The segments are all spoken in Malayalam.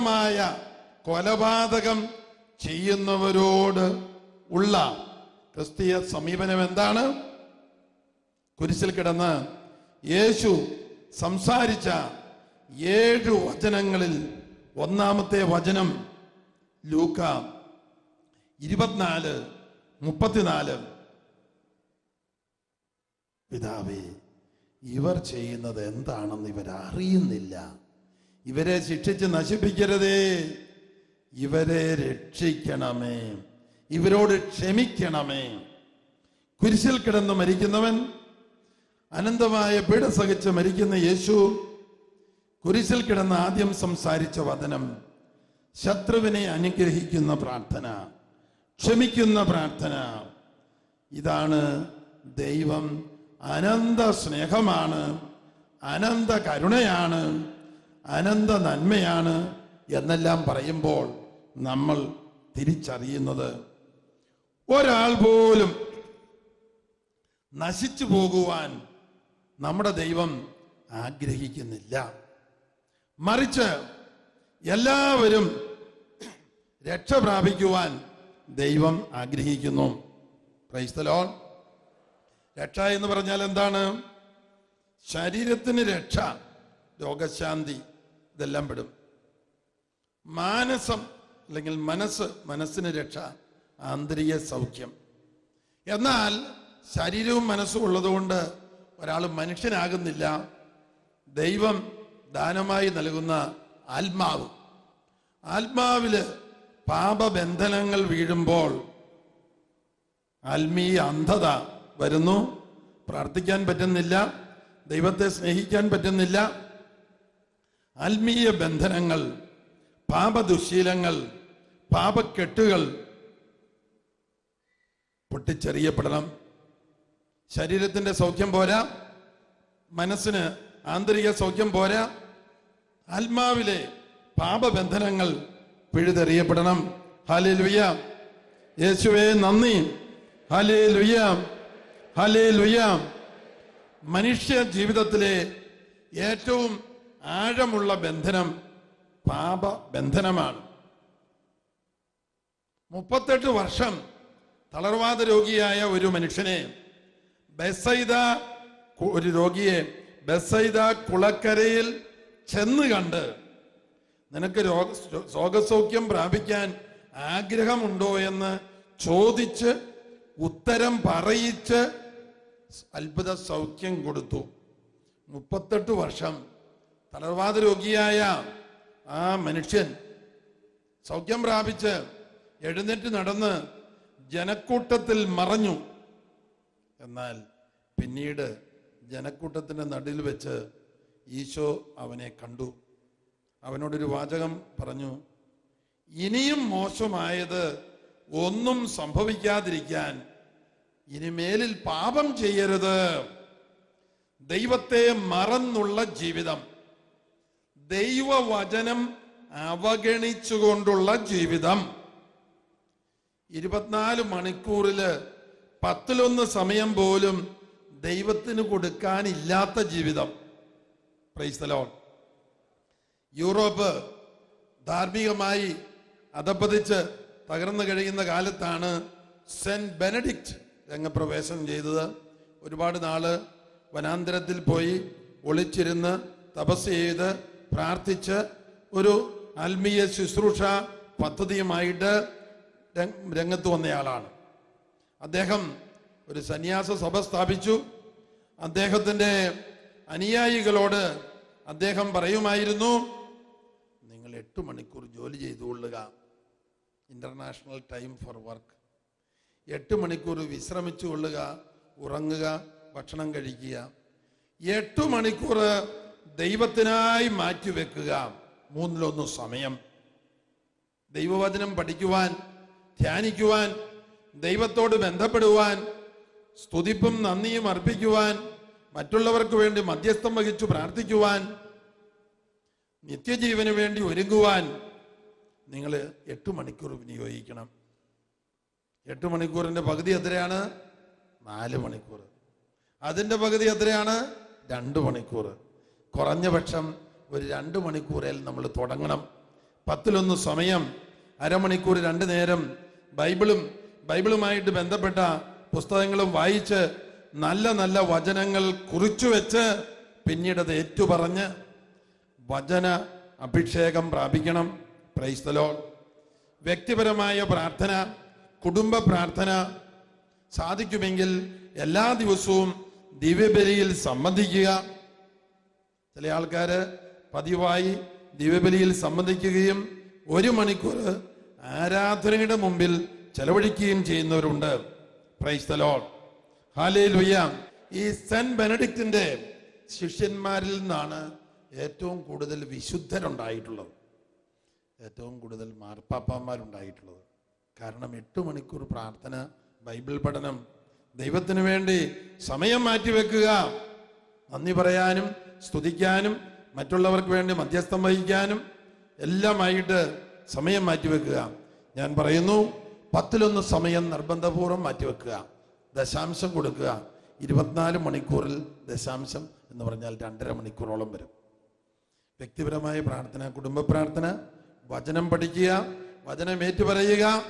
ക്രൂരമായ കൊലപാതകം ചെയ്യുന്നവരോട് ഉള്ള ക്രിസ്തീയ സമീപനം എന്താണ്? കുരിശിൽ കിടന്ന് യേശു സംസാരിച്ച ഏഴു വചനങ്ങളിൽ ഒന്നാമത്തെ വചനം ലൂക്ക ഇരുപത്തിനാല് മുപ്പത്തിനാല്. പിതാവേ ഇവർ ചെയ്യുന്നത് എന്താണെന്ന് ഇവർ അറിയുന്നില്ല ഇവരെ ശിക്ഷിച്ച് നശിപ്പിക്കരുതേ. ഇവരെ രക്ഷിക്കണമേ. ഇവരോട് ക്ഷമിക്കണമേ. കുരിശിൽ കിടന്ന് മരിക്കുന്നവൻ അനന്തമായ പീഡ സഹിച്ച് മരിക്കുന്ന യേശു കുരിശിൽ കിടന്ന് ആദ്യം സംസാരിച്ച വചനം ശത്രുവിനെ അനുഗ്രഹിക്കുന്ന പ്രാർത്ഥന ക്ഷമിക്കുന്ന പ്രാർത്ഥന. ഇതാണ് ദൈവം അനന്ത സ്നേഹമാണ് അനന്ത കരുണയാണ് അനന്ത നന്മയാണ് എന്നെല്ലാം പറയുമ്പോൾ നമ്മൾ തിരിച്ചറിയുന്നത്. ഒരാൾ പോലും നശിച്ചു പോകുവാൻ നമ്മുടെ ദൈവം ആഗ്രഹിക്കുന്നില്ല. മറിച്ച് എല്ലാവരും രക്ഷ പ്രാപിക്കുവാൻ ദൈവം ആഗ്രഹിക്കുന്നു. ക്രൈസ്തലോൺ രക്ഷ എന്ന് പറഞ്ഞാൽ എന്താണ്? ശരീരത്തിന് രക്ഷ രോഗശാന്തി. ഇതെല്ലാം പെടും. മാനസം അല്ലെങ്കിൽ മനസ്സ് മനസ്സിന് രക്ഷ ആന്തരിക സൗഖ്യം. എന്നാൽ ശരീരവും മനസ്സും ഉള്ളതുകൊണ്ട് ഒരാൾ മനുഷ്യനാകുന്നില്ല. ദൈവം ദാനമായി നൽകുന്ന ആത്മാവ്. ആത്മാവിൽ പാപബന്ധനങ്ങൾ വീഴുമ്പോൾ ആത്മീയ അന്ധത വരുന്നു. പ്രാർത്ഥിക്കാൻ പറ്റുന്നില്ല. ദൈവത്തെ സ്നേഹിക്കാൻ പറ്റുന്നില്ല. ആത്മീയ ബന്ധനങ്ങൾ പാപദുശീലങ്ങൾ പാപക്കെട്ടുകൾ പൊട്ടിച്ചെറിയപ്പെടണം. ശരീരത്തിന്റെ സൗഖ്യം പോരാ മനസ്സിന് ആന്തരിക സൗഖ്യം പോരാ ആത്മാവിലെ പാപബന്ധനങ്ങൾ പിഴുതെറിയപ്പെടണം. ഹലേ ലുയ യേശുവേ നന്ദി. ഹലേ ലുയ ഹലേ ലുയ മനുഷ്യ ജീവിതത്തിലെ ഏറ്റവും ആഴമുള്ള ബന്ധനം പാപ ബന്ധനമാണ്. മുപ്പത്തെട്ട് വർഷം തളർവാദ രോഗിയായ ഒരു മനുഷ്യനെ ബസൈദ ഒരു രോഗിയെ ബസൈദ കുളക്കരയിൽ ചെന്ന് കണ്ട് നിനക്ക് രോഗ രോഗസൗഖ്യം പ്രാപിക്കാൻ ആഗ്രഹമുണ്ടോ എന്ന് ചോദിച്ച് ഉത്തരം പറയിച്ച് അത്ഭുത സൗഖ്യം കൊടുത്തു. മുപ്പത്തെട്ട് വർഷം തളർവാദ രോഗിയായ ആ മനുഷ്യൻ സൗഖ്യം പ്രാപിച്ച് എഴുന്നേറ്റ് നടന്ന് ജനക്കൂട്ടത്തിൽ മറഞ്ഞു. എന്നാൽ പിന്നീട് ജനക്കൂട്ടത്തിന്റെ നടുവിൽ വെച്ച് ഈശോ അവനെ കണ്ടു. അവനോടൊരു വാചകം പറഞ്ഞു ഇനിയും മോശമായത് ഒന്നും സംഭവിക്കാതിരിക്കാൻ ഇനിമേലിൽ പാപം ചെയ്യരുത്. ദൈവത്തെ മറന്നുള്ള ജീവിതം. ദൈവവചനം അവഗണിച്ചുകൊണ്ടുള്ള ജീവിതം. ഇരുപത്തിനാല് മണിക്കൂറിൽ പത്തിലൊന്ന് സമയം പോലും ദൈവത്തിന് കൊടുക്കാനില്ലാത്ത ജീവിതം. പ്രൈസ്തലോൺ യൂറോപ്പ് ധാർമ്മികമായി അധപ്പതിച്ച് തകർന്നു കഴിയുന്ന കാലത്താണ് സെന്റ് ബെനഡിക്റ്റ് രംഗപ്രവേശനം ചെയ്തത്. ഒരുപാട് നാൾ വനാന്തരത്തിൽ പോയി ഒളിച്ചിരുന്ന് തപസ് ചെയ്ത് പ്രാർത്ഥിച്ച് ഒരു ആത്മീയ ശുശ്രൂഷ പദ്ധതിയുമായിട്ട് രംഗത്ത് വന്നയാളാണ്. അദ്ദേഹം ഒരു സന്യാസ സഭ സ്ഥാപിച്ചു. അദ്ദേഹത്തിന്റെ അനുയായികളോട് അദ്ദേഹം പറയുമായിരുന്നു നിങ്ങൾ എട്ട് മണിക്കൂർ ജോലി ചെയ്തുകൊള്ളുക ഇന്റർനാഷണൽ ടൈം ഫോർ വർക്ക് എട്ട് മണിക്കൂർ വിശ്രമിച്ചു കൊള്ളുക ഉറങ്ങുക ഭക്ഷണം കഴിക്കുക. എട്ട് മണിക്കൂർ ദൈവത്തിനായി മാറ്റിവെക്കുക. മൂന്നിലൊന്ന് സമയം. ദൈവവചനം പഠിക്കുവാൻ ധ്യാനിക്കുവാൻ ദൈവത്തോട് ബന്ധപ്പെടുവാൻ സ്തുതിപ്പും നന്ദിയും അർപ്പിക്കുവാൻ മറ്റുള്ളവർക്ക് വേണ്ടി മധ്യസ്ഥം വഹിച്ചു പ്രാർത്ഥിക്കുവാൻ നിത്യജീവന് വേണ്ടി ഒരുങ്ങുവാൻ നിങ്ങൾ എട്ട് മണിക്കൂർ വിനിയോഗിക്കണം. എട്ട് മണിക്കൂറിന്റെ പകുതി എത്രയാണ്? നാല് മണിക്കൂർ. അതിന്റെ പകുതി എത്രയാണ്? രണ്ട് മണിക്കൂർ. കുറഞ്ഞ പക്ഷം ഒരു രണ്ട് മണിക്കൂറേൽ നമ്മൾ തുടങ്ങണം. പത്തിലൊന്ന് സമയം അരമണിക്കൂർ രണ്ട് നേരം. ബൈബിളും ബൈബിളുമായിട്ട് ബന്ധപ്പെട്ട പുസ്തകങ്ങളും വായിച്ച് നല്ല നല്ല വചനങ്ങൾ കുറിച്ചു വെച്ച് പിന്നീട് അത് ഏറ്റുപറഞ്ഞ് വചന അഭിഷേകം പ്രാപിക്കണം. പ്രൈസ്തലോ വ്യക്തിപരമായ പ്രാർത്ഥന കുടുംബ പ്രാർത്ഥന സാധിക്കുമെങ്കിൽ എല്ലാ ദിവസവും ദിവ്യബലിയിൽ സംബന്ധിക്കുക. ചില ആൾക്കാര് പതിവായി ദിവ്യബലിയിൽ സംബന്ധിക്കുകയും ഒരു മണിക്കൂർ ആരാധനയുടെ മുമ്പിൽ ചെലവഴിക്കുകയും ചെയ്യുന്നവരുണ്ട്. ലുയ്യ ഈ സെന്റ് ബെനഡിക്റ്റിന്റെ ശിഷ്യന്മാരിൽ നിന്നാണ് ഏറ്റവും കൂടുതൽ വിശുദ്ധരുണ്ടായിട്ടുള്ളത്. ഏറ്റവും കൂടുതൽ മാർപ്പാപ്പന്മാരുണ്ടായിട്ടുള്ളത്. കാരണം എട്ട് മണിക്കൂർ പ്രാർത്ഥന ബൈബിൾ പഠനം ദൈവത്തിന് വേണ്ടി സമയം മാറ്റിവെക്കുക നന്ദി പറയാനും സ്തുതിക്കാനും മറ്റുള്ളവർക്ക് വേണ്ടി മധ്യസ്ഥം വഹിക്കാനും എല്ലാമായിട്ട് സമയം മാറ്റിവെക്കുക. ഞാൻ പറയുന്നു പത്തിലൊന്ന് സമയം നിർബന്ധപൂർവം മാറ്റിവെക്കുക. ദശാംശം കൊടുക്കുക. ഇരുപത്തിനാല് മണിക്കൂറിൽ ദശാംശം എന്ന് പറഞ്ഞാൽ രണ്ടര മണിക്കൂറോളം വരും. വ്യക്തിപരമായ പ്രാർത്ഥന കുടുംബ പ്രാർത്ഥന വചനം പഠിക്കുക വചനം ഏറ്റുപറയുക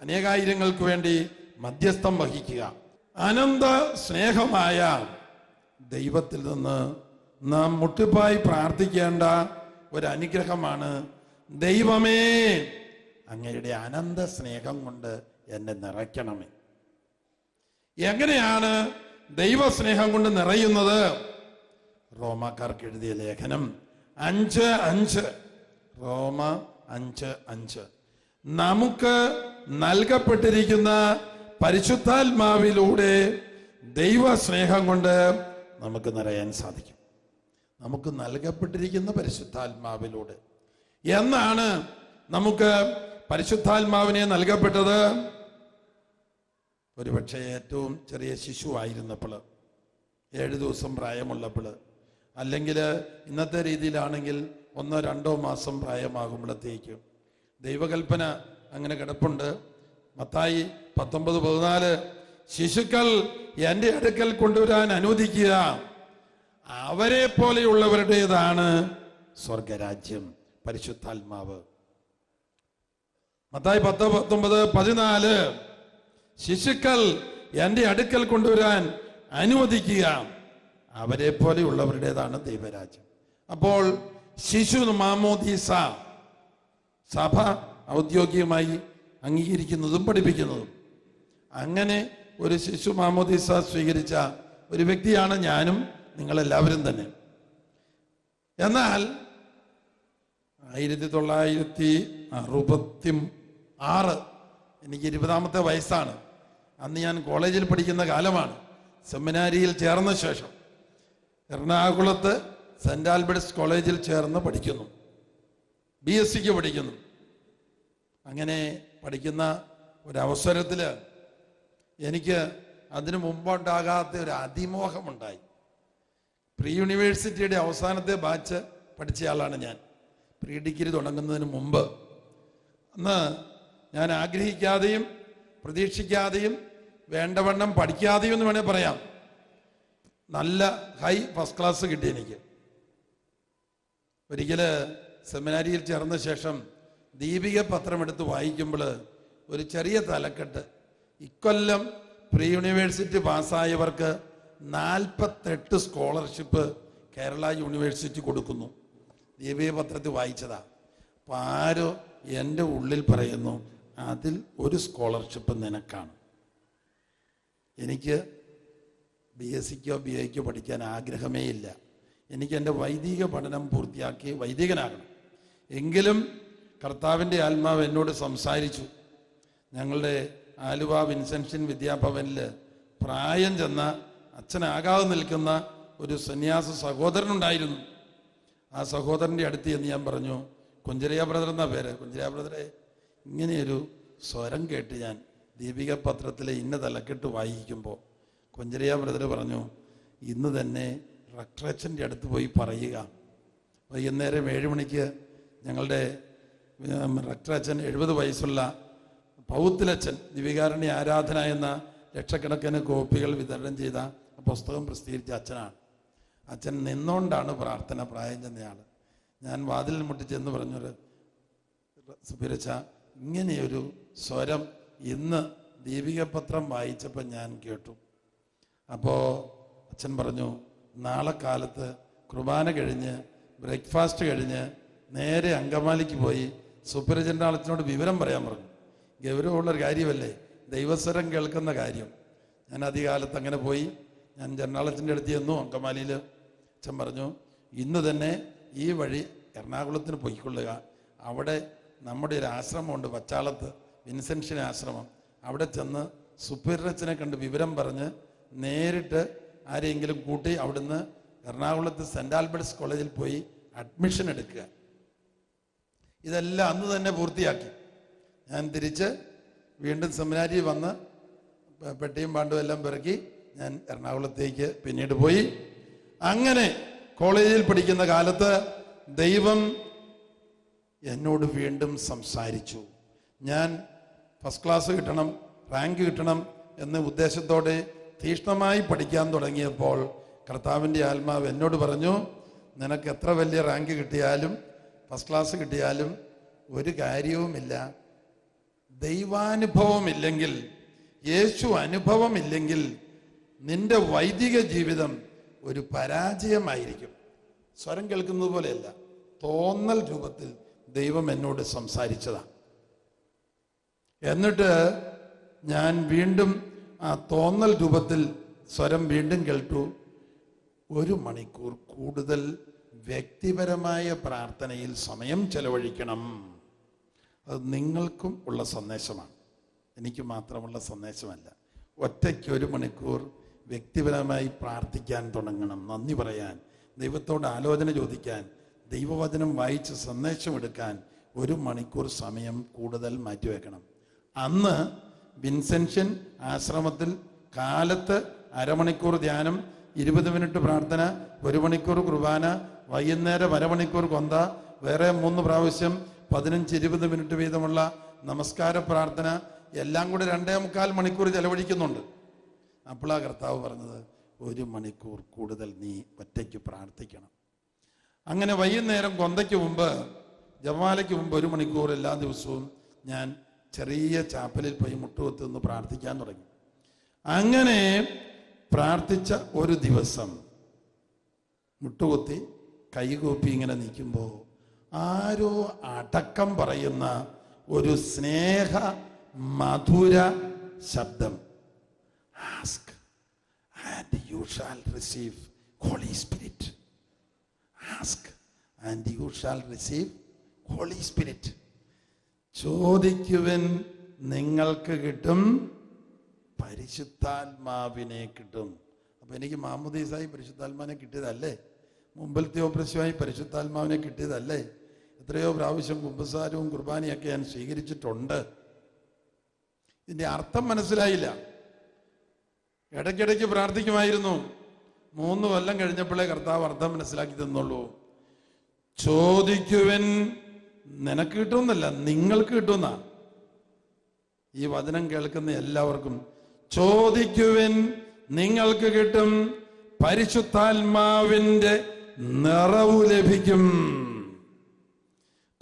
അനേകായിരങ്ങൾക്ക് വേണ്ടി മധ്യസ്ഥം വഹിക്കുക. അനന്ത സ്നേഹമായ ദൈവത്തിൽ നിന്ന് നാം മുട്ടിപ്പായി പ്രാർത്ഥിക്കേണ്ട ഒരു അനുഗ്രഹമാണ് ദൈവമേ അങ്ങയുടെ അനന്ത സ്നേഹം കൊണ്ട് എന്നെ നിറയ്ക്കണമേ. എങ്ങനെയാണ് ദൈവസ്നേഹം കൊണ്ട് നിറയുന്നത്? റോമാക്കാർക്ക് എഴുതിയ ലേഖനം അഞ്ച് അഞ്ച്. റോമ അഞ്ച് അഞ്ച്. നമുക്ക് നൽകപ്പെട്ടിരിക്കുന്ന പരിശുദ്ധാത്മാവിലൂടെ ദൈവസ്നേഹം കൊണ്ട് നമുക്ക് നിറയാൻ സാധിക്കും. നമുക്ക് നൽകപ്പെട്ടിരിക്കുന്ന പരിശുദ്ധാത്മാവിലൂടെ. എന്നാണ് നമുക്ക് പരിശുദ്ധാത്മാവിനെ നൽകപ്പെട്ടത്? ഒരുപക്ഷെ ഏറ്റവും ചെറിയ ശിശു ആയിരുന്നപ്പോൾ ഏഴ് ദിവസം പ്രായമുള്ളപ്പോൾ അല്ലെങ്കിൽ ഇന്നത്തെ രീതിയിലാണെങ്കിൽ ഒന്നോ രണ്ടോ മാസം പ്രായമാകുമ്പോഴത്തേക്ക്. ദൈവകൽപ്പന അങ്ങനെ കിടപ്പുണ്ട്. മത്തായി പത്തൊമ്പത് പതിനാല് ശിശുക്കൾ എന്റെ അടുക്കൽ കൊണ്ടുവരാൻ അനുവദിക്കുക. അവരെ പോലെയുള്ളവരുടേതാണ് സ്വർഗരാജ്യം പരിശുദ്ധാത്മാവ്. മത്തായി പത്ത് പത്തൊമ്പത് പതിനാല് ശിശുക്കൾ എന്റെ അടുക്കൽ കൊണ്ടുവരാൻ അനുവദിക്കുക. അവരെ പോലെയുള്ളവരുടേതാണ് ദൈവരാജ്യം. അപ്പോൾ ശിശു മാമോദീസ സഭ ഔദ്യോഗികമായി അംഗീകരിക്കുന്നതും പഠിപ്പിക്കുന്നതും. അങ്ങനെ ഒരു ശിശു മാമോദീസ സ്വീകരിച്ച ഒരു വ്യക്തിയാണ് ഞാനും. നിങ്ങളെല്ലാവരും തന്നെ. എന്നാൽ ആയിരത്തി തൊള്ളായിരത്തി അറുപത്തി ആറ് എനിക്ക് ഇരുപതാമത്തെ വയസ്സാണ്. അന്ന് ഞാൻ കോളേജിൽ പഠിക്കുന്ന കാലമാണ്. സെമിനാരിയിൽ ചേർന്ന ശേഷം എറണാകുളത്ത് സെന്റ് ആൽബർട്ട്സ് കോളേജിൽ ചേർന്ന് പഠിക്കുന്നു. ബി എസ് സിക്ക് പഠിക്കുന്നു. അങ്ങനെ പഠിക്കുന്ന ഒരവസരത്തിൽ എനിക്ക് അതിനു മുമ്പുണ്ടാകാത്ത ഒരു അതിമോഹമുണ്ടായി. പ്രീ യൂണിവേഴ്സിറ്റിയുടെ അവസാനത്തെ ബാച്ച് പഠിച്ചയാളാണ് ഞാൻ. പ്രീ ഡിഗ്രി തുടങ്ങുന്നതിന് മുമ്പ്. അന്ന് ഞാൻ ആഗ്രഹിക്കാതെയും പ്രതീക്ഷിക്കാതെയും വേണ്ടവണ്ണം പഠിക്കാതെയും എന്ന് വേണേൽ പറയാം. നല്ല ഹൈ ഫസ്റ്റ് ക്ലാസ് കിട്ടി എനിക്ക്. ഒരിക്കൽ സെമിനാരിയിൽ ചേർന്ന ശേഷം ദീപിക പത്രം എടുത്ത് വായിക്കുമ്പോൾ ഒരു ചെറിയ തലക്കെട്ട്. ഇക്കൊല്ലം പ്രീ യൂണിവേഴ്സിറ്റി പാസ്സായവർക്ക് നാൽപ്പത്തെട്ട് സ്കോളർഷിപ്പ് കേരള യൂണിവേഴ്സിറ്റി കൊടുക്കുന്നു. ദീപിക പത്രത്തിൽ വായിച്ചതാ. അപ്പൊ ആരോ എന്റെ ഉള്ളിൽ പറയുന്നു അതിൽ ഒരു സ്കോളർഷിപ്പ് നിനക്കാണ്. എനിക്ക് ബി എസ് സിക്കോ ബി എക്കോ പഠിക്കാൻ ആഗ്രഹമേ ഇല്ല. എനിക്ക് എന്റെ വൈദിക പഠനം പൂർത്തിയാക്കി വൈദികനാകണം. എങ്കിലും കർത്താവിന്റെ ആത്മാവ് എന്നോട് സംസാരിച്ചു. ഞങ്ങളുടെ ആലുവ വിൻസെൻഷൻ വിദ്യാഭവനിൽ പ്രായം ചെന്ന അച്ഛനാകാതെ നിൽക്കുന്ന ഒരു സന്യാസ സഹോദരനുണ്ടായിരുന്നു. ആ സഹോദരന്റെ അടുത്ത് എന്ന് ഞാൻ പറഞ്ഞു കുഞ്ചരിയ ബ്രദർ എന്നാ പേര്? കുഞ്ചരിയ ബ്രദറെ ഇങ്ങനെയൊരു സ്വരം കേട്ട് ഞാൻ ദീപിക പത്രത്തിലെ ഇന്ന തലക്കെട്ട് വായിക്കുമ്പോൾ കുഞ്ചരിയ ബ്രദർ പറഞ്ഞു ഇന്ന് തന്നെ റക്ടറച്ചന്റെ അടുത്ത് പോയി പറയുക. വൈകുന്നേരം ഏഴ് മണിക്ക് ഞങ്ങളുടെ റക്ടറച്ചൻ എഴുപത് വയസ്സുള്ള പൗത്തിലച്ചൻ ദിവികാരണി ആരാധന എന്ന ലക്ഷക്കണക്കിന് കോപ്പികൾ വിതരണം ചെയ്ത പുസ്തകം പ്രസിദ്ധീകരിച്ച അച്ഛനാണ്. അച്ഛൻ നിന്നുകൊണ്ടാണ് പ്രാർത്ഥന പ്രായം ചെന്നയാൾ ഞാൻ വാതിലിൽ മുട്ടിച്ചെന്ന് പറഞ്ഞൊരു സുപിരച്ച ഇങ്ങനെയൊരു സ്വരം ഇന്ന് ദീപികപത്രം വായിച്ചപ്പോൾ ഞാൻ കേട്ടു. അപ്പോൾ അച്ഛൻ പറഞ്ഞു നാളെ കാലത്ത് കുർബാന കഴിഞ്ഞ് ബ്രേക്ക്ഫാസ്റ്റ് കഴിഞ്ഞ് നേരെ അങ്കമാലിക്ക് പോയി സുപ്രചന്റെ ആളത്തിനോട് വിവരം പറയാൻ പറഞ്ഞു. ഗൗരവമുള്ളൊരു കാര്യമല്ലേ? ദൈവസ്വരം കേൾക്കുന്ന കാര്യം. ഞാൻ അധികാലത്ത് അങ്ങനെ പോയി ഞാൻ എറണാകുളത്തിന്റെ അടുത്ത് ചെന്നു അങ്കമാലിയിൽ അച്ഛൻ പറഞ്ഞു ഇന്ന് തന്നെ ഈ വഴി എറണാകുളത്തിന് പോയിക്കൊള്ളുക. അവിടെ നമ്മുടെ ഒരു ആശ്രമമുണ്ട് വച്ചാളത്ത് വിൻസെൻഷൻ ആശ്രമം. അവിടെ ചെന്ന് സുപ്പീരിയറച്ചനെ കണ്ട് വിവരം പറഞ്ഞ് നേരിട്ട് ആരെയെങ്കിലും കൂട്ടി അവിടുന്ന് എറണാകുളത്ത് സെന്റ് ആൽബർട്ട്സ് കോളേജിൽ പോയി അഡ്മിഷൻ എടുക്കുക. ഇതെല്ലാം അന്ന് തന്നെ പൂർത്തിയാക്കി. ഞാൻ തിരിച്ച് വീണ്ടും സെമിനാരി വന്ന് പെട്ടിയും പാണ്ടും എല്ലാം പിറക്കി ഞാൻ എറണാകുളത്തേക്ക് പിന്നീട് പോയി. അങ്ങനെ കോളേജിൽ പഠിക്കുന്ന കാലത്ത് ദൈവം എന്നോട് വീണ്ടും സംസാരിച്ചു. ഞാൻ ഫസ്റ്റ് ക്ലാസ് കിട്ടണം റാങ്ക് കിട്ടണം എന്ന ഉദ്ദേശത്തോടെ തീഷ്ണമായി പഠിക്കാൻ തുടങ്ങിയപ്പോൾ കർത്താവിന്റെ ആത്മാവ് എന്നോട് പറഞ്ഞു നിനക്ക് എത്ര വലിയ റാങ്ക് കിട്ടിയാലും ഫസ്റ്റ് ക്ലാസ് കിട്ടിയാലും ഒരു കാര്യവുമില്ല. ദൈവാനുഭവമില്ലെങ്കിൽ യേശു അനുഭവമില്ലെങ്കിൽ നിന്റെ വൈദിക ജീവിതം ഒരു പരാജയമായിരിക്കും. സ്വരം കേൾക്കുന്നത് പോലെയല്ല തോന്നൽ രൂപത്തിൽ ദൈവം എന്നോട് സംസാരിച്ചതാണ് എന്നിട്ട് ഞാൻ വീണ്ടും ആ തോന്നൽ രൂപത്തിൽ സ്വരം വീണ്ടും കേട്ടു. ഒരു മണിക്കൂർ കൂടുതൽ വ്യക്തിപരമായ പ്രാർത്ഥനയിൽ സമയം ചെലവഴിക്കണം. അത് നിങ്ങൾക്കും ഉള്ള സന്ദേശമാണ്. എനിക്ക് മാത്രമുള്ള സന്ദേശമല്ല ഒറ്റയ്ക്ക് ഒരു മണിക്കൂർ വ്യക്തിപരമായി പ്രാർത്ഥിക്കാൻ തുടങ്ങണം. നന്ദി പറയാൻ ദൈവത്തോട് ആലോചന ചോദിക്കാൻ ദൈവവചനം വായിച്ച് സന്ദേശമെടുക്കാൻ ഒരു മണിക്കൂർ സമയം കൂടുതൽ മാറ്റിവെക്കണം. അന്ന് വിൻസെൻഷൻ ആശ്രമത്തിൽ കാലത്ത് അരമണിക്കൂർ ധ്യാനം ഇരുപത് മിനിറ്റ് പ്രാർത്ഥന ഒരു മണിക്കൂർ കുർബാന വൈകുന്നേരം അരമണിക്കൂർ കൊന്ത വേറെ മൂന്ന് പ്രാവശ്യം പതിനഞ്ച് ഇരുപത് മിനിറ്റ് വീതമുള്ള നമസ്കാര പ്രാർത്ഥന എല്ലാം കൂടി രണ്ടേ മുക്കാൽ മണിക്കൂർ ചെലവഴിക്കുന്നുണ്ട്. അപ്പോഴാ കർത്താവ് പറഞ്ഞത് ഒരു മണിക്കൂർ കൂടുതൽ നീ ഒറ്റയ്ക്ക് പ്രാർത്ഥിക്കണം. അങ്ങനെ വൈകുന്നേരം കൊന്തയ്ക്ക് മുമ്പ് ജപമാലയ്ക്ക് മുമ്പ് ഒരു മണിക്കൂർ എല്ലാ ദിവസവും ഞാൻ ചെറിയ ചാപ്പലിൽ പോയി മുട്ടുകൊത്ത് നിന്ന് പ്രാർത്ഥിക്കാൻ തുടങ്ങി. അങ്ങനെ പ്രാർത്ഥിച്ച ഒരു ദിവസം മുട്ടുകുത്തി കൈകൂപ്പി ഇങ്ങനെ നിൽക്കുമ്പോൾ ആരോ അടക്കം പറയുന്ന ഒരു സ്നേഹ മധുര ശബ്ദം. Ask and you shall receive holy spirit ask and you shall receive holy spirit ചോദിക്കുവൻ നിങ്ങൾക്ക് കിട്ടും പരിശുദ്ധാത്മാവിനെ കിട്ടും. അപ്പൊ എനിക്ക് മാമുദീസായി പരിശുദ്ധാത്മാവിനെ കിട്ടിയതല്ലേ? മുമ്പിലത്തെ ഓപ്രശ്യമായി പരിശുദ്ധാത്മാവിനെ കിട്ടിയതല്ലേ? എത്രയോ പ്രാവശ്യം കുമ്പസാരവും കുർബാനയൊക്കെ ഞാൻ സ്വീകരിച്ചിട്ടുണ്ട്. ഇതിന്റെ അർത്ഥം മനസ്സിലായില്ല. ഇടയ്ക്കിടയ്ക്ക് പ്രാർത്ഥിക്കുമായിരുന്നു. മൂന്ന് കൊല്ലം കഴിഞ്ഞപ്പോഴേ കർത്താവ് അർത്ഥം മനസ്സിലാക്കി തന്നുള്ളൂ. ചോദിക്കുവൻ നിനക്ക് കിട്ടുമെന്നല്ല നിങ്ങൾക്ക് കിട്ടുന്ന ഈ വചനം കേൾക്കുന്ന എല്ലാവർക്കും ചോദിക്കുവൻ നിങ്ങൾക്ക് കിട്ടും പരിശുദ്ധാത്മാവിന്റെ നിറവ് ലഭിക്കും.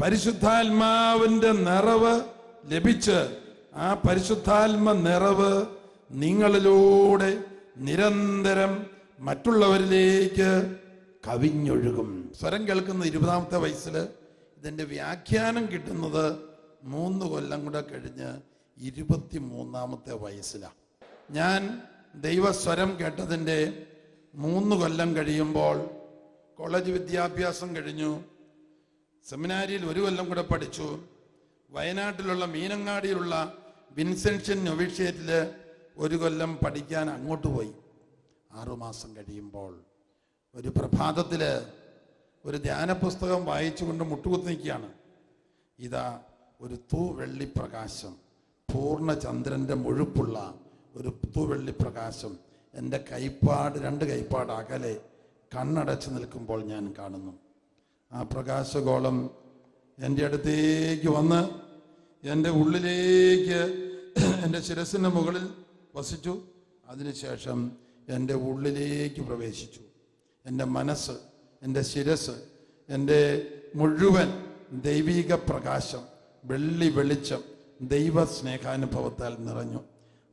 പരിശുദ്ധാത്മാവിന്റെ നിറവ് ലഭിച്ച് ആ പരിശുദ്ധാത്മ നിറവ് നിങ്ങളിലൂടെ നിരന്തരം മറ്റുള്ളവരിലേക്ക് കവിഞ്ഞൊഴുകും. സ്വരം കേൾക്കുന്ന ഇരുപതാമത്തെ വയസ്സിൽ ഇതിന്റെ വ്യാഖ്യാനം കിട്ടുന്നത് മൂന്ന് കൊല്ലം കൂടെ കഴിഞ്ഞ് ഇരുപത്തി മൂന്നാമത്തെ വയസ്സിലാണ് ഞാൻ ദൈവസ്വരം കേട്ടതിന്റെ മൂന്ന് കൊല്ലം കഴിയുമ്പോൾ കോളേജ് വിദ്യാഭ്യാസം കഴിഞ്ഞു. സെമിനാരിയിൽ ഒരു കൊല്ലം കൂടെ പഠിച്ചു. വയനാട്ടിലുള്ള മീനങ്ങാടിയിലുള്ള വിൻസെൻഷൻ നൊവിഷ്യേറ്റിൽ ഒരു കൊല്ലം പഠിക്കാൻ അങ്ങോട്ട് പോയി. ആറുമാസം കഴിയുമ്പോൾ ഒരു പ്രഭാതത്തിൽ ഒരു ധ്യാന പുസ്തകം വായിച്ചുകൊണ്ട് മുട്ടുകുത്തി നിൽക്കുകയാണ്. ഇതാ ഒരു തൂവെള്ളി പ്രകാശം പൂർണ ചന്ദ്രന്റെ മുഴുപ്പുള്ള ഒരു തൂവെള്ളി പ്രകാശം എന്റെ കൈപ്പാട് രണ്ട് കൈപ്പാട് അകലെ കണ്ണടച്ച് നിൽക്കുമ്പോൾ ഞാൻ കാണുന്നു. ആ പ്രകാശഗോളം എന്റെ അടുത്തേക്ക് വന്ന് എന്റെ ഉള്ളിലേക്ക് എന്റെ ശിരസിന്റെ മുകളിൽ വസിച്ചു. അതിനുശേഷം എന്റെ ഉള്ളിലേക്ക് പ്രവേശിച്ചു. എന്റെ മനസ്സ് എന്റെ ശിരസ് എന്റെ മുഴുവൻ ദൈവിക പ്രകാശം വെള്ളി വെളിച്ചം ദൈവ സ്നേഹാനുഭവത്താൽ നിറഞ്ഞു.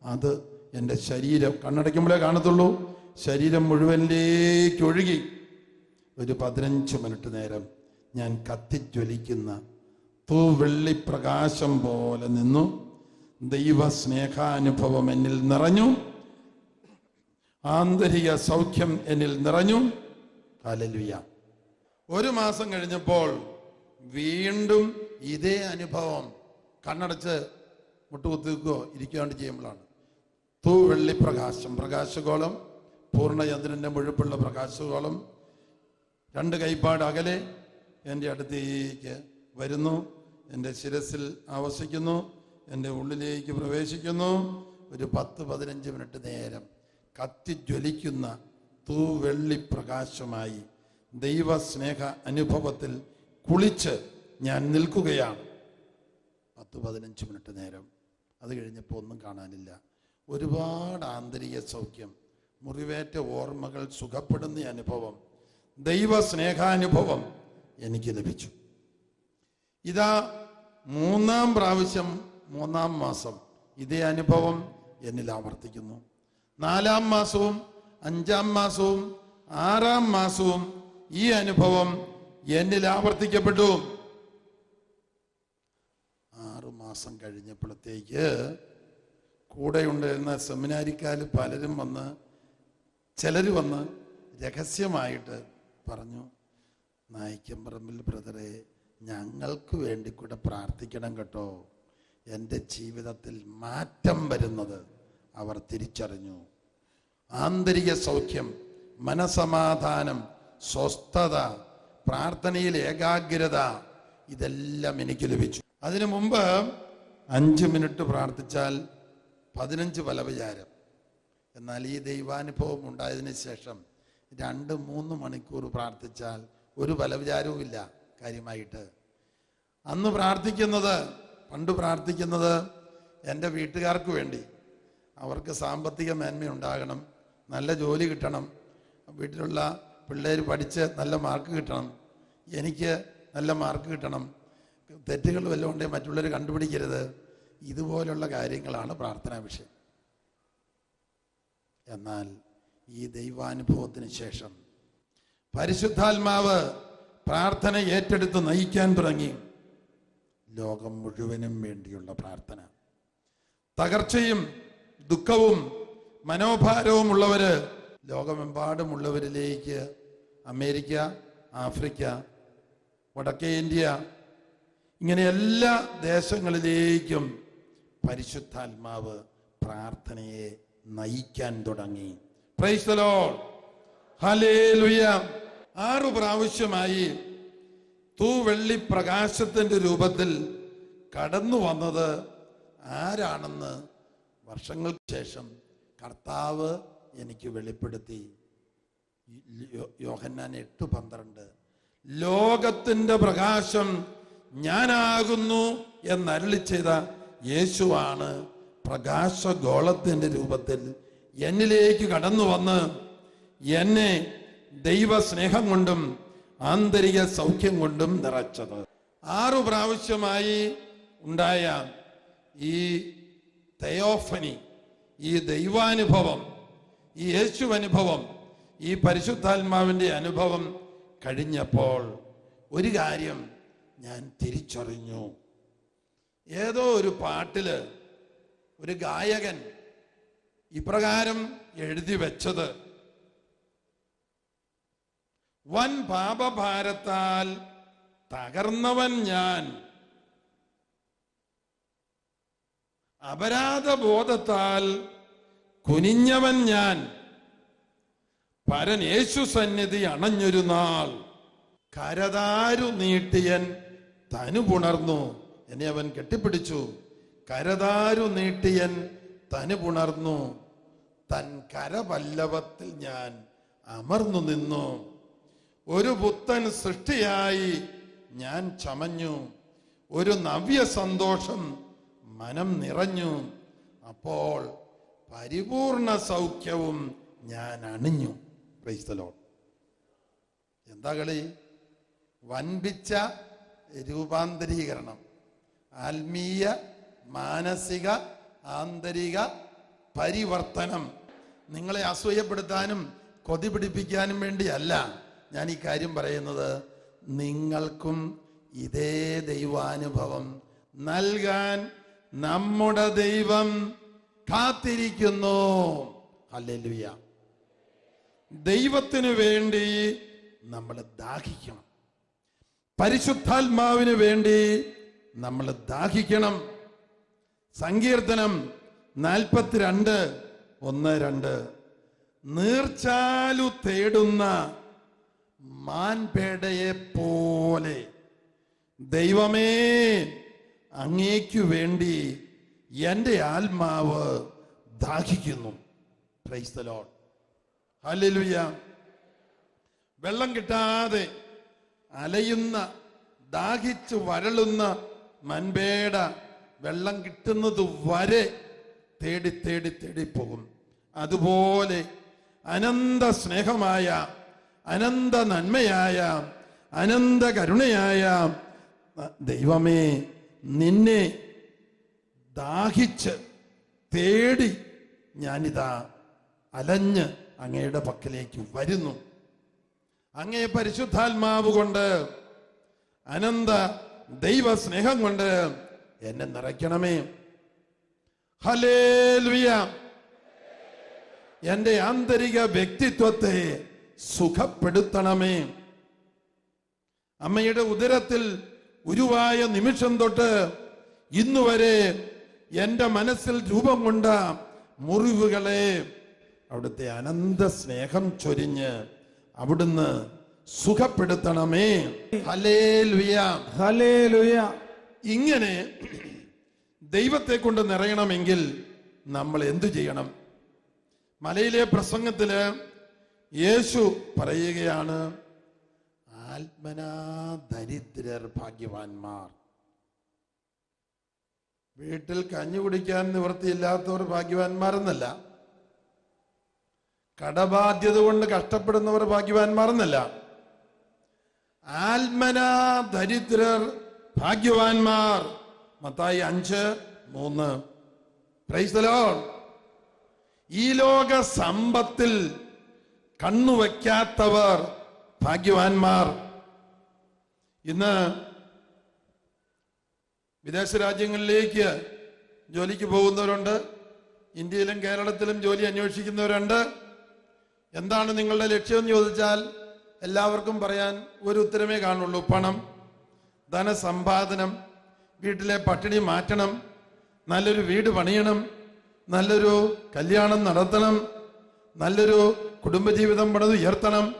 അത് എന്റെ ശരീരം കണ്ണടയ്ക്കുമ്പോഴേ കാണത്തുള്ളൂ. ശരീരം മുഴുവനിലേക്ക് ഒഴുകി. ഒരു പതിനഞ്ച് മിനിറ്റ് നേരം ഞാൻ കത്തിജ്വലിക്കുന്ന തൂവെള്ളി പ്രകാശം പോലെ നിന്നു. ദൈവ സ്നേഹാനുഭവം എന്നിൽ നിറഞ്ഞു. ആന്തരിക സൗഖ്യം എന്നിൽ നിറഞ്ഞു. കാലലുയ ഒരു മാസം കഴിഞ്ഞപ്പോൾ വീണ്ടും ഇതേ അനുഭവം കണ്ണടച്ച് മുട്ടുകുത്തിക്കോ ഇരിക്കാണ്ട് ചെയ്യുമ്പോഴാണ്. തൂവെള്ളി പ്രകാശം പ്രകാശഗോളം പൂർണചന്ദ്രന്റെ മുഴുപ്പുള്ള പ്രകാശഗോളം രണ്ട് കൈപ്പാട് അകലെ എന്റെ അടുത്തേക്ക് വരുന്നു എന്റെ ശിരസിൽ ആവസിക്കുന്നു. എന്റെ ഉള്ളിലേക്ക് പ്രവേശിക്കുന്നു. ഒരു പത്ത് പതിനഞ്ച് മിനിറ്റ് നേരം കത്തിജ്വലിക്കുന്ന തൂവെള്ളി പ്രകാശമായി ദൈവസ്നേഹ അനുഭവത്തിൽ കുളിച്ച് ഞാൻ നിൽക്കുകയാണ്. പത്ത് പതിനഞ്ച് മിനിറ്റ് നേരം. അത് കഴിഞ്ഞപ്പോൾ ഒന്നും കാണാനില്ല. ഒരുപാട് ആന്തരിക സൗഖ്യം മുറിവേറ്റ ഓർമ്മകൾ സുഖപ്പെടുന്ന അനുഭവം ദൈവ സ്നേഹാനുഭവം എനിക്ക് ലഭിച്ചു. ഇതാ മൂന്നാം പ്രാവശ്യം മൂന്നാം മാസം ഇതേ അനുഭവം എന്നിൽ ആവർത്തിക്കുന്നു. നാലാം മാസവും അഞ്ചാം മാസവും ആറാം മാസവും ഈ അനുഭവം എന്നിൽ ആവർത്തിക്കപ്പെട്ടു. ആറു മാസം കഴിഞ്ഞപ്പോഴത്തേക്ക് കൂടെ ഉണ്ടായിരുന്ന സെമിനാരിക്കാർ പലരും വന്ന് ചിലർ വന്ന് രഹസ്യമായിട്ട് പറഞ്ഞു നായിക്കമ്പറമ്പിൽ ബ്രദറെ ഞങ്ങൾക്ക് വേണ്ടി കൂടെ പ്രാർത്ഥിക്കണം കേട്ടോ. എന്റെ ജീവിതത്തിൽ മാറ്റം വരുന്നത് അവർ തിരിച്ചറിഞ്ഞു. ആന്തരിക സൗഖ്യം മനസമാധാനം സ്വസ്ഥത പ്രാർത്ഥനയിൽ ഏകാഗ്രത ഇതെല്ലാം എനിക്ക് ലഭിച്ചു. അതിനു മുമ്പ് അഞ്ച് മിനിറ്റ് പ്രാർത്ഥിച്ചാൽ പതിനഞ്ച് ഫലവിചാരം എന്നാൽ ഈ ദൈവാനുഭവം ഉണ്ടായതിനു ശേഷം രണ്ട് മൂന്ന് മണിക്കൂർ പ്രാർത്ഥിച്ചാൽ ഒരു ഫലവിചാരവും ഇല്ല കാര്യമായിട്ട് അന്ന് പ്രാർത്ഥിക്കുന്നത് പണ്ട് പ്രാർത്ഥിക്കുന്നത് എന്റെ വീട്ടുകാർക്ക് വേണ്ടി. അവർക്ക് സാമ്പത്തിക മേന്മ ഉണ്ടാകണം നല്ല ജോലി കിട്ടണം വീട്ടിലുള്ള പിള്ളേർ പഠിച്ച് നല്ല മാർക്ക് കിട്ടണം എനിക്ക് നല്ല മാർക്ക് കിട്ടണം. തെറ്റുകൾ വല്ലതും ഉണ്ടെങ്കിൽ മറ്റുള്ളവർ കണ്ടുപിടിക്കരുത്. ഇതുപോലുള്ള കാര്യങ്ങളാണ് പ്രാർത്ഥനാ വിഷയം. എന്നാൽ ഈ ദൈവാനുഭവത്തിന് ശേഷം പരിശുദ്ധാത്മാവ് പ്രാർത്ഥന ഏറ്റെടുത്ത് നയിക്കാൻ തുടങ്ങി. ലോകം മുഴുവനും വേണ്ടിയുള്ള പ്രാർത്ഥന. തകർച്ചയും ദുഃഖവും മനോഭാരവും ഉള്ളവര് ലോകമെമ്പാടുമുള്ളവരിലേക്ക് അമേരിക്ക ആഫ്രിക്ക വടക്കേ ഇന്ത്യ ഇങ്ങനെ എല്ലാ ദേശങ്ങളിലേക്കും പരിശുദ്ധാത്മാവ് പ്രാർത്ഥനയെ നയിക്കാൻ തുടങ്ങി. പ്രൈസ് ലോർഡ് ഹല്ലേലൂയ ആറു പ്രാവശ്യമായി തൂവെള്ളി പ്രകാശത്തിന്റെ രൂപത്തിൽ കടന്നു വന്നത് ആരാണെന്ന് വർഷങ്ങൾക്ക് ശേഷം കർത്താവ് എനിക്ക് വെളിപ്പെടുത്തി. യോഹന്നാൻ എട്ട് പന്ത്രണ്ട്. ലോകത്തിന്റെ പ്രകാശം ഞാനാകുന്നു എന്നരളി ചെയ്ത യേശുവാണ് പ്രകാശഗോളത്തിന്റെ രൂപത്തിൽ എന്നിലേക്ക് കടന്നു വന്ന് എന്നെ ദൈവസ്നേഹം കൊണ്ടും ആന്തരിക സൗഖ്യം കൊണ്ടും നിറച്ചത്. ആറു പ്രാവശ്യമായി ഉണ്ടായ ഈ തയോഫനി ഈ ദൈവാനുഭവം ഈ യേശു അനുഭവം ഈ പരിശുദ്ധാത്മാവിന്റെ അനുഭവം കഴിഞ്ഞപ്പോൾ ഒരു കാര്യം ഞാൻ തിരിച്ചറിഞ്ഞു. ഏതോ ഒരു പാട്ടിൽ ഒരു ഗായകൻ ഇപ്രകാരം എഴുതി വെച്ചത് വൻ പാപഭാരത്താൽ തകർന്നവൻ ഞാൻ. അപരാധബോധത്താൽ കുനിഞ്ഞവൻ ഞാൻ. പരൻ യേശു സന്നിധി അണഞ്ഞൊരു നാൾ. കരതാരു നീട്ടിയൻ തനു പുണർന്നു. എന്നെ അവൻ കെട്ടിപ്പിടിച്ചു. കരതാരു നീട്ടിയൻ തനു പുണർന്നു. തൻ കരപല്ലവത്തിൽ ഞാൻ അമർന്നു നിന്നു. ഒരു പുത്തൻ സൃഷ്ടിയായി ഞാൻ ചമഞ്ഞു. ഒരു നവ്യ സന്തോഷം മനം നിറഞ്ഞു. അപ്പോൾ പരിപൂർണ സൗഖ്യവും ഞാൻ അണിഞ്ഞു. Lord. എന്താ കളി? വൻപിച്ച രൂപാന്തരീകരണം. ആത്മീയ മാനസിക ആന്തരിക പരിവർത്തനം നിങ്ങളെ അസൂയപ്പെടുത്താനും കൊതി പിടിപ്പിക്കാനും വേണ്ടിയല്ല. ഞാൻ ഈ കാര്യം പറയുന്നത് നിങ്ങൾക്കും ഇതേ ദൈവാനുഭവം നൽകാൻ നമ്മുടെ ദൈവം കാത്തിരിക്കുന്നു. ഹല്ലേലൂയ. ദൈവത്തിനു വേണ്ടി നമ്മൾ ദാഹിക്കണം. പരിശുദ്ധാത്മാവിന് വേണ്ടി നമ്മൾ ദാഹിക്കണം. സങ്കീർത്തനം നാൽപ്പത്തിരണ്ട് ഒന്ന് രണ്ട്. നീർച്ചാലു തേടുന്ന മാൻപേടയെ പോലെ ദൈവമേ അങ്ങേക്കു വേണ്ടി എന്റെ ആത്മാവ് ദാഹിക്കുന്നു. ലോർഡ് ഹല്ലേലൂയ വെള്ളം കിട്ടാതെ അലയുന്ന ദാഹിച്ച് വരളുന്ന മൻപേട വെള്ളം കിട്ടുന്നത് വരെ തേടി തേടി തേടി പോകും. അതുപോലെ അനന്ത സ്നേഹമായ അനന്ത നന്മയായ അനന്ത കരുണയായ. ദൈവമേ നിന്നെ ദാഹിച്ച് തേടി ഞാനിതാ അലഞ്ഞ് അങ്ങയുടെ പക്കലേക്ക് വരുന്നു. അങ്ങേ പരിശുദ്ധാത്മാവ് കൊണ്ട് അനന്ത ദൈവ സ്നേഹം കൊണ്ട് എന്നെ നിറയ്ക്കണമേ. ഹലേൽവിയ എന്റെ ആന്തരിക വ്യക്തിത്വത്തെ സുഖപ്പെടുത്തണമേ. അമ്മയുടെ ഉദരത്തിൽ ഉരുവായ നിമിഷം തൊട്ട് ഇന്നുവരെ എന്റെ മനസ്സിൽ രൂപം കൊണ്ട മുറിവുകളെ അവിടുത്തെ അനന്ത സ്നേഹം ചൊരിഞ്ഞ് അവിടുന്ന് സുഖപ്പെടുത്തണമേ. ഇങ്ങനെ ദൈവത്തെ കൊണ്ട് നിറയണമെങ്കിൽ നമ്മൾ എന്തു ചെയ്യണം? മലയിലെ പ്രസംഗത്തിൽ യേശു പറയുകയാണ് ആത്മനാ ദരിദ്രർ ഭാഗ്യവാന്മാർ. വീട്ടിൽ കഞ്ഞി കുടിക്കാൻ നിവൃത്തിയില്ലാത്തവർ ഭാഗ്യവാന്മാരെന്നല്ല. കടബാധ്യത കൊണ്ട് കഷ്ടപ്പെടുന്നവർ ഭാഗ്യവാന്മാരെന്നല്ല. ആത്മനാ ദരിദ്രർ ഭാഗ്യവാന്മാർ. മത്തായി അഞ്ച് മൂന്ന്. പ്രൈസ് ഈ ലോക സമ്പത്തിൽ കണ്ണുവയ്ക്കാത്തവർ ഭാഗ്യവാന്മാർ. ഇന്ന് വിദേശ രാജ്യങ്ങളിലേക്ക് ജോലിക്ക് പോകുന്നവരുണ്ട് ഇന്ത്യയിലും കേരളത്തിലും ജോലി അന്വേഷിക്കുന്നവരുണ്ട്. എന്താണ് നിങ്ങളുടെ ലക്ഷ്യമെന്ന് ചോദിച്ചാൽ എല്ലാവർക്കും പറയാൻ ഒരു ഉത്തരമേ കാണുള്ളൂ പണം. ധനസമ്പാദനം വീട്ടിലെ പട്ടിണി മാറ്റണം നല്ലൊരു വീട് പണിയണം നല്ലൊരു കല്യാണം നടത്തണം നല്ലൊരു കുടുംബജീവിതം പണിത് ഉയർത്തണം.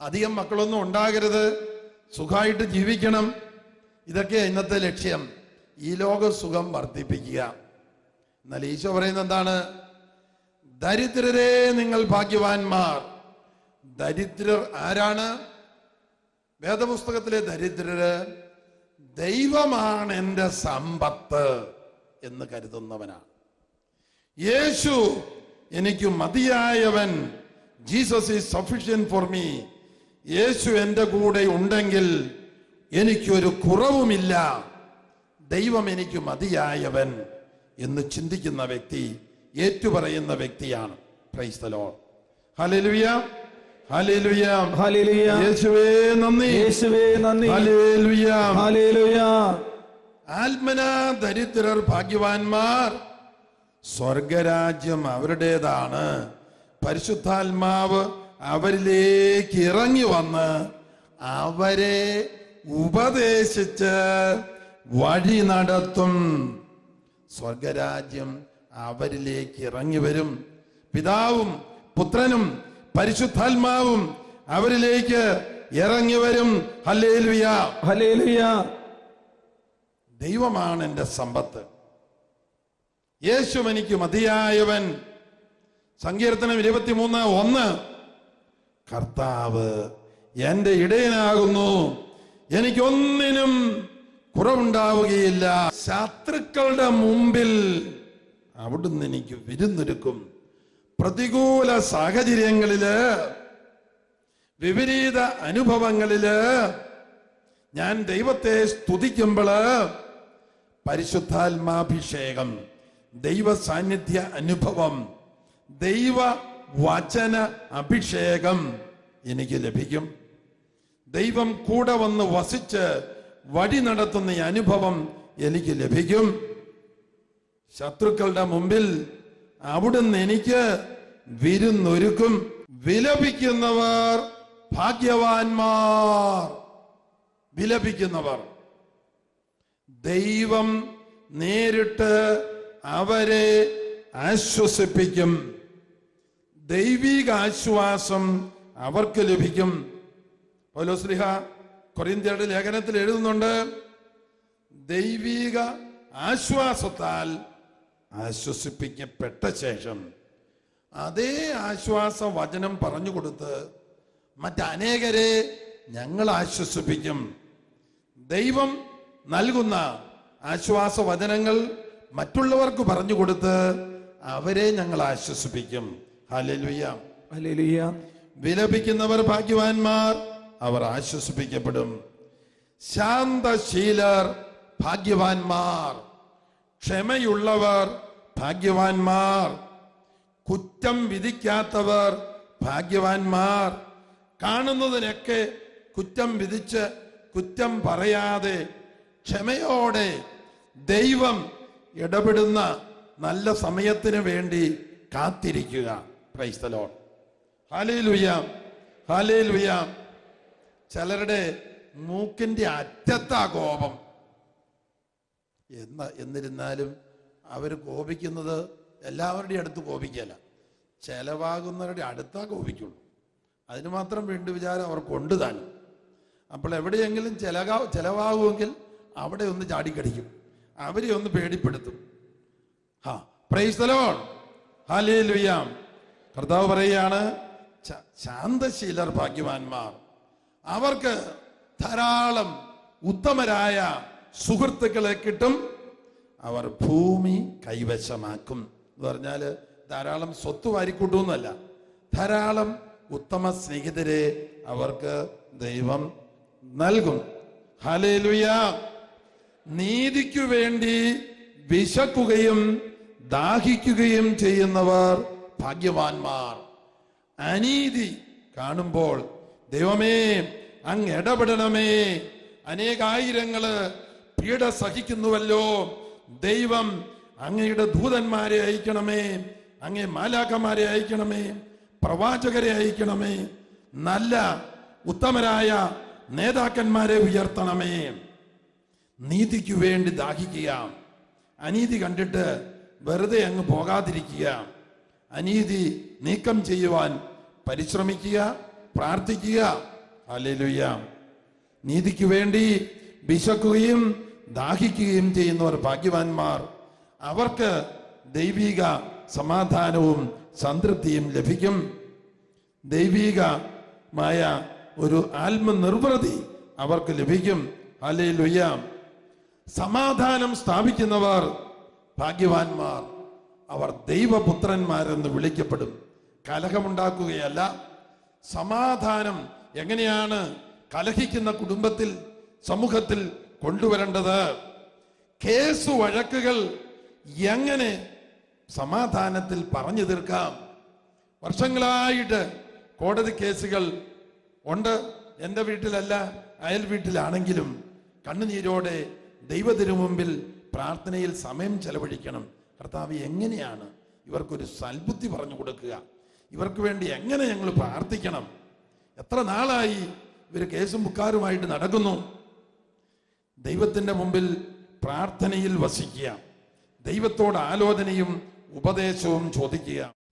അധികം മക്കളൊന്നും ഉണ്ടാകരുത്. സുഖമായിട്ട് ജീവിക്കണം. ഇതൊക്കെ ഇന്നത്തെ ലക്ഷ്യം. ഈ ലോക സുഖം വർദ്ധിപ്പിക്കുക. എന്നാൽ ഈശോ പറയുന്നത് എന്താണ്? ദരിദ്രരെ നിങ്ങൾ ഭാഗ്യവാന്മാർ. ദരിദ്രർ ആരാണ്? വേദപുസ്തകത്തിലെ ദരിദ്രര് ദൈവമാണ് എന്റെ സമ്പത്ത് എന്ന് കരുതുന്നവനാണ്. യേശു എനിക്ക് മതിയായവൻ Jesus is sufficient for me. യേശു എന്റെ കൂടെ ഉണ്ടെങ്കിൽ എനിക്കൊരു കുറവുമില്ല. ദൈവം എനിക്ക് മതിയായവൻ എന്ന് ചിന്തിക്കുന്ന വ്യക്തി ഏറ്റുപറയുന്ന വ്യക്തിയാണ്. ക്രൈസ്തലോ ഹല്ലേലൂയ ഹല്ലേലൂയ യേശുവേ നന്ദി. യേശുവേ നന്ദി. ആത്മന ദരിദ്രർ ഭാഗ്യവാന്മാർ സ്വർഗരാജ്യം അവരുടേതാണ്. പരിശുദ്ധാത്മാവ് അവരിലേക്ക് ഇറങ്ങി വന്ന് അവരെ ഉപദേശിച്ച് വഴി നടത്തും. സ്വർഗരാജ്യം അവരിലേക്ക് ഇറങ്ങി വരും. പിതാവും പുത്രനും പരിശുദ്ധാത്മാവും അവരിലേക്ക് ഇറങ്ങി വരും. ഹല്ലേലുയ. ഹല്ലേലൂയ. ദൈവമാണ് എന്റെ സമ്പത്ത്. യേശു എനിക്ക് മതിയായവൻ. സങ്കീർത്തനം ഇരുപത്തിമൂന്ന് ഒന്ന്. കർത്താവ് എന്റെ ഇടയനാകുന്നു. എനിക്കൊന്നിനും കുറവുണ്ടാവുകയില്ല. ശത്രുക്കളുടെ മുമ്പിൽ അവിടുന്ന് എനിക്ക് വിരുന്നൊരുക്കും. പ്രതികൂല സാഹചര്യങ്ങളിൽ വിപരീത അനുഭവങ്ങളിൽ ഞാൻ ദൈവത്തെ സ്തുതിക്കുമ്പോൾ പരിശുദ്ധാത്മാഭിഷേകം ദൈവ സാന്നിധ്യ അനുഭവം ദൈവ വചന അഭിഷേകം എനിക്ക് ലഭിക്കും. ദൈവം കൂടെ വന്ന് വസിച്ച് വഴി നടത്തുന്ന ഈ അനുഭവം എനിക്ക് ലഭിക്കും. ശത്രുക്കളുടെ മുമ്പിൽ അവിടുന്ന് എനിക്ക് വിരുന്നൊരുക്കും. വിലപിക്കുന്നവർ ഭാഗ്യവാന്മാർ. വിലപിക്കുന്നവർ. ദൈവം നേരിട്ട് അവരെ ആശ്വസിപ്പിക്കും. ദൈവിക ആശ്വാസം അവർക്ക് ലഭിക്കും. പൗലോസ്ലിഹ കൊറിന്ത്യയുടെ ലേഖനത്തിൽ എഴുതുന്നുണ്ട് ദൈവിക ആശ്വാസത്താൽ ആശ്വസിപ്പിക്കപ്പെട്ട ശേഷം അതേ ആശ്വാസ വചനം പറഞ്ഞു കൊടുത്ത് മറ്റനേകരെ ഞങ്ങൾ ആശ്വസിപ്പിക്കും. ദൈവം നൽകുന്ന ആശ്വാസ വചനങ്ങൾ മറ്റുള്ളവർക്ക് പറഞ്ഞു കൊടുത്ത് അവരെ ഞങ്ങൾ ആശ്വസിപ്പിക്കും. വിലപിക്കുന്നവർ ഭാഗ്യവാന്മാർ അവർ ആശ്വസിപ്പിക്കപ്പെടും. ശാന്തശീലർ ഭാഗ്യവാന്മാർ ക്ഷമയുള്ളവർ ഭാഗ്യവാന്മാർ കുറ്റം വിധിക്കാത്തവർ ഭാഗ്യവാന്മാർ. കാണുന്നതിനൊക്കെ കുറ്റം വിധിച്ച് കുറ്റം പറയാതെ ക്ഷമയോടെ ദൈവം ഇടപെടുന്ന നല്ല സമയത്തിന് വേണ്ടി കാത്തിരിക്കുക. ക്രൈസ്തലോൺ ഹാലേലുയ്യാം ഹാലേലുയ്യാം ചിലരുടെ മൂക്കിന്റെ അറ്റത്താ കോപം. എന്ന എന്നിരുന്നാലും അവർ കോപിക്കുന്നത് എല്ലാവരുടെയും അടുത്ത് കോപിക്കല ചെലവാകുന്നവരുടെ അടുത്താ കോപിക്കുള്ളൂ. അതിന് മാത്രം വീണ്ടും വിചാരം അവർക്കുണ്ട് താനും അപ്പോൾ എവിടെയെങ്കിലും ചെലകാ ചെലവാകുമെങ്കിൽ അവിടെ ഒന്ന് ചാടിക്കടിക്കും. അവരെ ഒന്ന് പേടിപ്പെടുത്തും. ഹാ പ്രൈസ്തലോൺ ഹാലേലുയ്യാം കർത്താവ് പറയുകയാണ് ശാന്തശീലർ ഭാഗ്യവാന്മാർ. അവർക്ക് ധാരാളം ഉത്തമരായ സുഹൃത്തുക്കളെ കിട്ടും. അവർ ഭൂമി കൈവശമാക്കും. എന്ന് പറഞ്ഞാൽ ധാരാളം സ്വത്ത് വാരിക്കൂട്ടുമെന്നല്ല ധാരാളം ഉത്തമ സ്നേഹിതരെ അവർക്ക് ദൈവം നൽകും. ഹലേലുയ നീതിക്കു വേണ്ടി വിശക്കുകയും ദാഹിക്കുകയും ചെയ്യുന്നവർ ഭാഗ്യവാന്മാർ. അനീതി കാണുമ്പോൾ ദൈവമേ അങ്ങ് ഇടപെടണമേ. അനേകായിരങ്ങൾ പീഡ സഹിക്കുന്നുവല്ലോ. ദൈവം അങ്ങയുടെ ദൂതന്മാരെ അയക്കണമേ അങ്ങേ മാലാക്കന്മാരെ അയക്കണമേ പ്രവാചകരെ അയക്കണമേ. നല്ല ഉത്തമരായ നേതാക്കന്മാരെ ഉയർത്തണമേ. നീതിക്കു വേണ്ടി ദാഹിക്കുക. അനീതി കണ്ടിട്ട് വെറുതെ അങ്ങ് പോകാതിരിക്കുക. അനീതി നീക്കം ചെയ്യുവാൻ പരിശ്രമിക്കുക പ്രാർത്ഥിക്കുക. അല്ലെലുയ്യ നീതിക്ക് വേണ്ടി വിശക്കുകയും ദാഹിക്കുകയും ചെയ്യുന്നവർ ഭാഗ്യവാന്മാർ. അവർക്ക് ദൈവിക സമാധാനവും സംതൃപ്തിയും ലഭിക്കും. ദൈവികമായ ഒരു ആത്മനിർവൃതി അവർക്ക് ലഭിക്കും. അല്ലേലുയ്യ സമാധാനം സ്ഥാപിക്കുന്നവർ ഭാഗ്യവാന്മാർ. അവർ ദൈവപുത്രന്മാരെന്ന് വിളിക്കപ്പെടും. കലഹമുണ്ടാക്കുകയല്ല. സമാധാനം എങ്ങനെയാണ് കലഹിക്കുന്ന കുടുംബത്തിൽ സമൂഹത്തിൽ കൊണ്ടുവരേണ്ടത്? കേസ് വഴക്കുകൾ എങ്ങനെ സമാധാനത്തിൽ പറഞ്ഞു തീർക്കാം? വർഷങ്ങളായിട്ട് കോടതി കേസുകൾ ഉണ്ട്. എന്റെ വീട്ടിലല്ല അയൽ വീട്ടിലാണെങ്കിലും കണ്ണുനീരോടെ ദൈവത്തിനു മുമ്പിൽ പ്രാർത്ഥനയിൽ സമയം ചെലവഴിക്കണം. കർത്താവ് എങ്ങനെയാണ് ഇവർക്കൊരു സൽബുദ്ധി പറഞ്ഞു കൊടുക്കുക? ഇവർക്ക് വേണ്ടി എങ്ങനെ ഞങ്ങൾ പ്രാർത്ഥിക്കണം? എത്ര നാളായി ഇവർ കേസും ബുക്കാരുമായിട്ട് നടക്കുന്നു? ദൈവത്തിന്റെ മുമ്പിൽ പ്രാർത്ഥനയിൽ വസിക്കുക. ദൈവത്തോട് ആലോചനയും ഉപദേശവും ചോദിക്കുക.